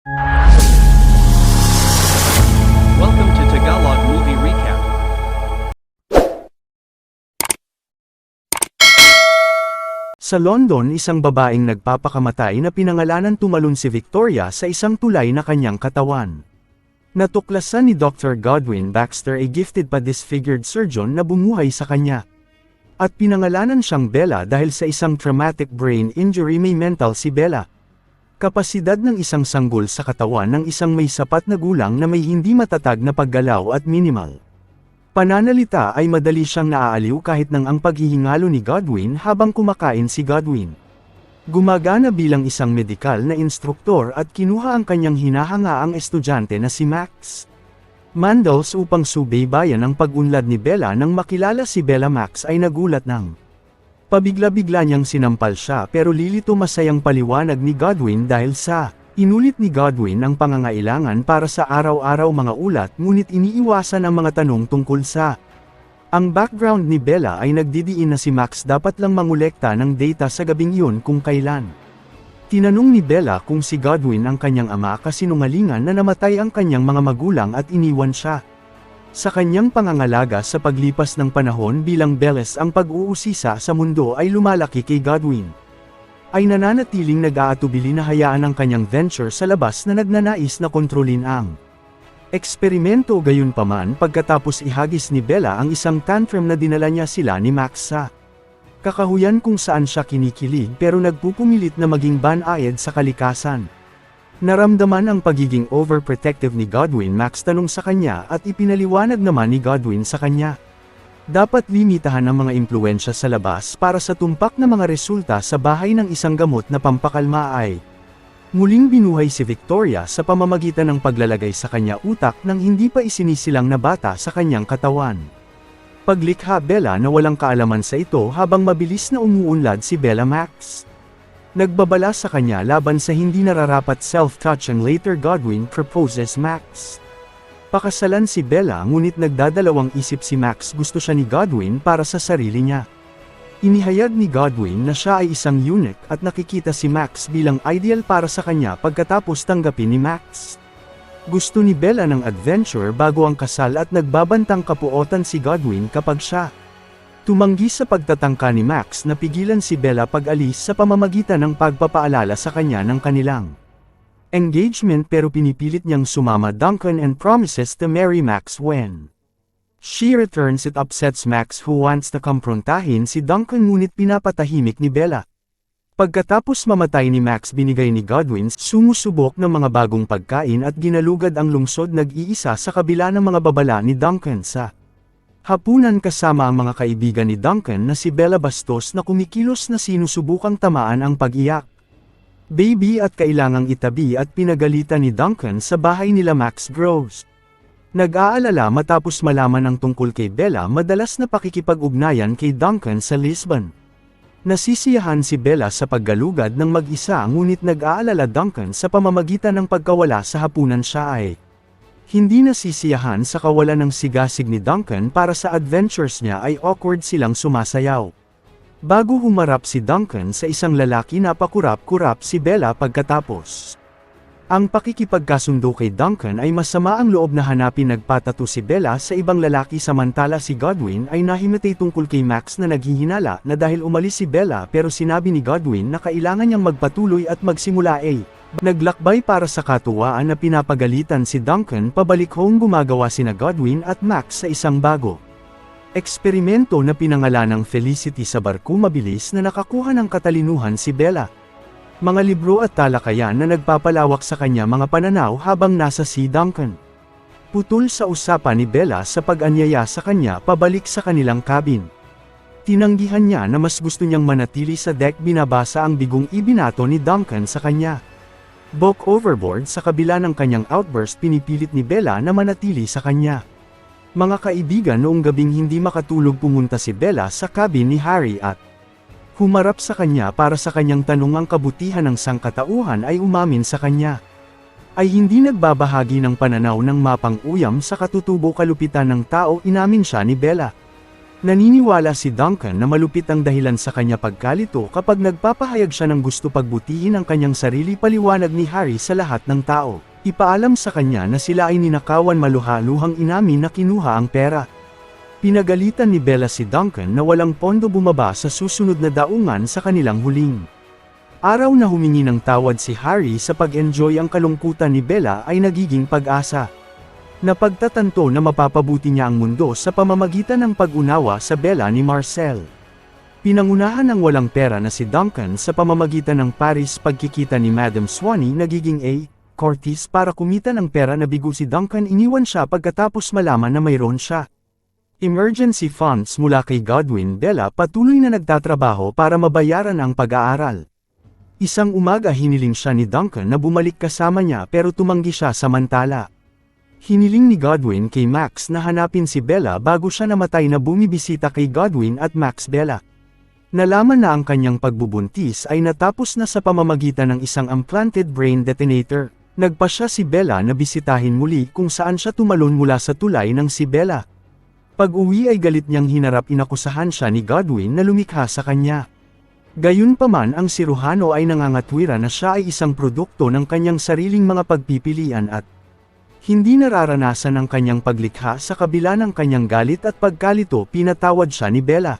Welcome to Tagalog Movie Recap. Sa London, isang babaeng nagpapakamatay na pinangalanan tumalon si Victoria sa isang tulay na kanyang katawan. Natuklasan ni Dr. Godwin Baxter a gifted pa disfigured surgeon na bumuhay sa kanya. At pinangalanan siyang Bella dahil sa isang traumatic brain injury may mental si Bella. Kapasidad ng isang sanggol sa katawan ng isang may sapat na gulang na may hindi matatag na paggalaw at minimal. Pananalita ay madali siyang naaaliw kahit nang ang paghihingalo ni Godwin habang kumakain si Godwin. Gumagana bilang isang medikal na instruktor at kinuha ang kanyang hinahangaang estudyante na si Max. Mandals upang subaybayan ang pag-unlad ni Bella nang makilala si Bella Max ay nagulat ng Pabigla-bigla niyang sinampal siya pero lilito masayang paliwanag ni Godwin dahil sa Inulit ni Godwin ang pangangailangan para sa araw-araw mga ulat ngunit iniiwasan ang mga tanong tungkol sa ang background ni Bella ay nagdidiin na si Max dapat lang mangolekta ng data sa gabing yun kung kailan. Tinanong ni Bella kung si Godwin ang kanyang ama kasinungalingan na namatay ang kanyang mga magulang at iniwan siya. Sa kanyang pangangalaga sa paglipas ng panahon bilang Beles ang pag-uusisa sa mundo ay lumalaki kay Godwin. Ay nananatiling nag-aatubili na hayaan ang kanyang venture sa labas na nagnanais na kontrolin ang Eksperimento gayunpaman pagkatapos ihagis ni Bella ang isang tantrum na dinala niya sila ni Max sa kakahuyan kung saan siya kinikilig pero nagpupumilit na maging banayad sa kalikasan. Naramdaman ang pagiging overprotective ni Godwin Max tanong sa kanya at ipinaliwanag naman ni Godwin sa kanya. Dapat limitahan ang mga impluensya sa labas para sa tumpak na mga resulta sa bahay ng isang gamot na pampakalma ay Muling binuhay si Victoria sa pamamagitan ng paglalagay sa kanya utak ng hindi pa isinisilang na bata sa kanyang katawan. Paglikha Bella na walang kaalaman sa ito habang mabilis na umuunlad si Bella Max. Nagbabala sa kanya laban sa hindi nararapat self-touch and later Godwin proposes Max. Pakasalan si Bella ngunit nagdadalawang isip si Max gusto siya ni Godwin para sa sarili niya. Inihayag ni Godwin na siya ay isang eunuch at nakikita si Max bilang ideal para sa kanya pagkatapos tanggapin ni Max. Gusto ni Bella ng adventure bago ang kasal at nagbabantang kapuotan si Godwin kapag siya. Tumanggi sa pagtatangka ni Max na pigilan si Bella pag-alis sa pamamagitan ng pagpapaalala sa kanya ng kanilang engagement pero pinipilit niyang sumama Duncan and promises to marry Max when She returns it upsets Max who wants na kamprontahin si Duncan ngunit pinapatahimik ni Bella. Pagkatapos mamatay ni Max binigay ni Godwin sumusubok ng mga bagong pagkain at ginalugad ang lungsod nag-iisa sa kabila ng mga babala ni Duncan sa hapunan kasama ang mga kaibigan ni Duncan na si Bella Bastos na kumikilos na sinusubukang tamaan ang pag-iyak. Baby at kailangang itabi at pinagalitan ni Duncan sa bahay nila Max Groves. Nag-aalala matapos malaman ang tungkol kay Bella madalas na pakikipag-ugnayan kay Duncan sa Lisbon. Nasisiyahan si Bella sa paggalugad ng mag-isa ngunit nag-aalala Duncan sa pamamagitan ng pagkawala sa hapunan siya ay hindi nasisiyahan sa kawalan ng sigasig ni Duncan para sa adventures niya ay awkward silang sumasayaw. Bago humarap si Duncan sa isang lalaki na pakurap-kurap si Bella pagkatapos. Ang pakikipagkasundo kay Duncan ay masama ang loob na hanapin nagpatato si Bella sa ibang lalaki samantala si Godwin ay nahimatay tungkol kay Max na naghihinala na dahil umalis si Bella pero sinabi ni Godwin na kailangan niyang magpatuloy at magsimula ay Naglakbay para sa katuwaan na pinapagalitan si Duncan pabalik home gumagawa sina Godwin at Max sa isang bago. Eksperimento na pinangalanang Felicity sa barko mabilis na nakakuha ng katalinuhan si Bella. Mga libro at talakayan na nagpapalawak sa kanya mga pananaw habang nasa si Duncan. Putol sa usapan ni Bella sa pag-anyaya sa kanya pabalik sa kanilang cabin. Tinanggihan niya na mas gusto niyang manatili sa deck binabasa ang bigong ibinato ni Duncan sa kanya. Bok overboard sa kabila ng kanyang outburst pinipilit ni Bella na manatili sa kanya. Mga kaibigan noong gabing hindi makatulog pumunta si Bella sa cabin ni Harry at humarap sa kanya para sa kanyang tanong ang kabutihan ng sangkatauhan ay umamin sa kanya. Ay hindi nagbabahagi ng pananaw ng mapang uyam sa katutubo kalupitan ng tao inamin siya ni Bella. Naniniwala si Duncan na malupit ang dahilan sa kanya pagkalito kapag nagpapahayag siya ng gusto pagbutihin ang kanyang sarili paliwanag ni Harry sa lahat ng tao. Ipaalam sa kanya na sila ay ninakawan maluhaluhang inamin na kinuha ang pera. Pinagalitan ni Bella si Duncan na walang pondo bumaba sa susunod na daungan sa kanilang huling. Araw na humingi ng tawad si Harry sa pag-enjoy ang kalungkutan ni Bella ay nagiging pag-asa. Napagtatanto na mapapabuti niya ang mundo sa pamamagitan ng pag-unawa sa Bella ni Marcel. Pinangunahan ng walang pera na si Duncan sa pamamagitan ng Paris pagkikita ni Madam Swanee nagiging A. Cortis para kumita ng pera na bigo si Duncan iniwan siya pagkatapos malaman na mayroon siya. Emergency funds mula kay Godwin Bella patuloy na nagtatrabaho para mabayaran ang pag-aaral. Isang umaga hiniling siya ni Duncan na bumalik kasama niya pero tumanggi siya samantala. Hiniling ni Godwin kay Max na hanapin si Bella bago siya namatay na bumibisita kay Godwin at Max Bella. Nalaman na ang kanyang pagbubuntis ay natapos na sa pamamagitan ng isang implanted brain detonator. Nagpa siya si Bella na bisitahin muli kung saan siya tumalon mula sa tulay ng si Bella. Pag-uwi ay galit niyang hinarap inakusahan siya ni Godwin na lumikha sa kanya. Gayunpaman ang siruhano ay nangangatwira na siya ay isang produkto ng kanyang sariling mga pagpipilian at hindi nararanasan ang kanyang paglikha sa kabila ng kanyang galit at pagkalito pinatawad siya ni Bella.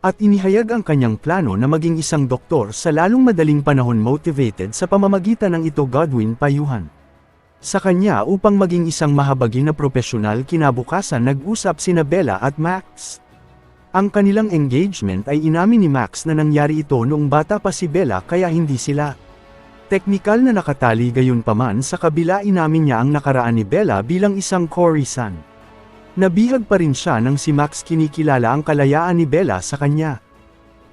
At inihayag ang kanyang plano na maging isang doktor sa lalong madaling panahon motivated sa pamamagitan ng ito Godwin Payuhan. Sa kanya upang maging isang mahabagin na propesyonal kinabukasan nag-usap sina Bella at Max. Ang kanilang engagement ay inamin ni Max na nangyari ito noong bata pa si Bella kaya hindi sila. Teknikal na nakatali gayon paman sa kabila inamin niya ang nakaraan ni Bella bilang isang Corey-san. Nabihag pa rin siya nang si Max kinikilala ang kalayaan ni Bella sa kanya.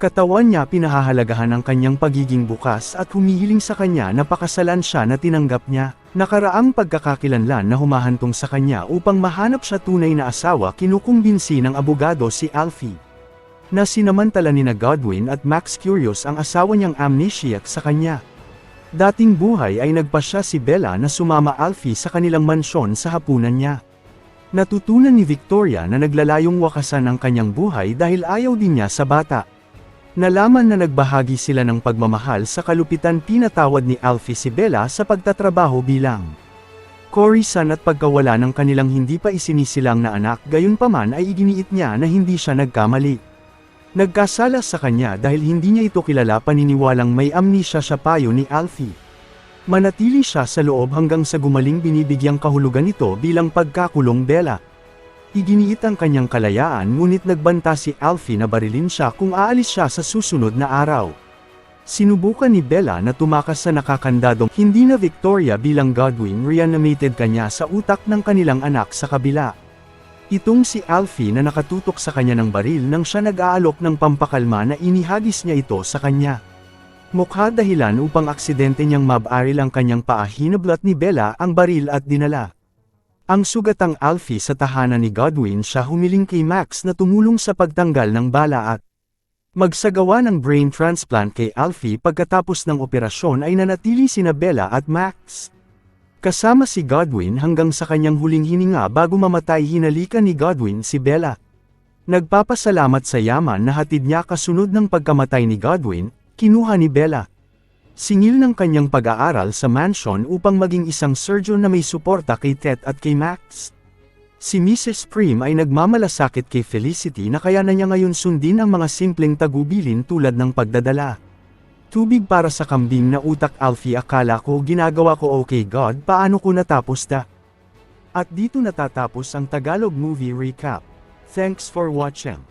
Katawan niya pinahahalagahan ang kanyang pagiging bukas at humihiling sa kanya na pakasalan siya na tinanggap niya. Nakaraang pagkakakilanlan na humahantong sa kanya upang mahanap siya tunay na asawa kinukumbinsi ng abogado si Alfie. Na sinamantala ni na Godwin at Max Curious ang asawa niyang amnesiac sa kanya. Dating buhay ay nagpasya si Bella na sumama Alfie sa kanilang mansyon sa hapunan niya. Natutunan ni Victoria na naglalayong wakasan ang kanyang buhay dahil ayaw din niya sa bata. Nalaman na nagbahagi sila ng pagmamahal sa kalupitan pinatawad ni Alfie si Bella sa pagtatrabaho bilang Corey-san at pagkawala ng kanilang hindi pa isinisilang na anak gayunpaman ay iginiit niya na hindi siya nagkamali. Nagkasala sa kanya dahil hindi niya ito kilala paniniwalang may amnesia siya payo ni Alfie. Manatili siya sa loob hanggang sa gumaling binibigyang kahulugan ito bilang pagkakulong Bella. Iginiit ang kanyang kalayaan ngunit nagbanta si Alfie na barilin siya kung aalis siya sa susunod na araw. Sinubukan ni Bella na tumakas sa nakakandadong hindi na Victoria bilang Godwin reanimated kanya sa utak ng kanilang anak sa kabila. Itong si Alfie na nakatutok sa kanya ng baril nang siya nag-aalok ng pampakalma na inihagis niya ito sa kanya. Mukha dahilan upang aksidente niyang mabaril ang kanyang paa hinablat ni Bella ang baril at dinala. Ang sugatang Alfie sa tahanan ni Godwin siya humiling kay Max na tumulong sa pagtanggal ng bala at magsagawa ng brain transplant kay Alfie pagkatapos ng operasyon ay nanatili sina Bella at Max. Kasama si Godwin hanggang sa kanyang huling hininga bago mamatay hinalikan ni Godwin si Bella. Nagpapasalamat sa yaman na hatid niya kasunod ng pagkamatay ni Godwin, kinuha ni Bella. Singil ng kanyang pag-aaral sa mansion upang maging isang surgeon na may suporta kay Ted at kay Max. Si Mrs. Prim ay nagmamalasakit kay Felicity na kaya na niya ngayon sundin ang mga simpleng tagubilin tulad ng pagdadala. Tubig para sa kambing na utak Alfie akala ko ginagawa ko okay God paano ko natapos da. At dito natatapos ang Tagalog Movie Recap. Thanks for watching.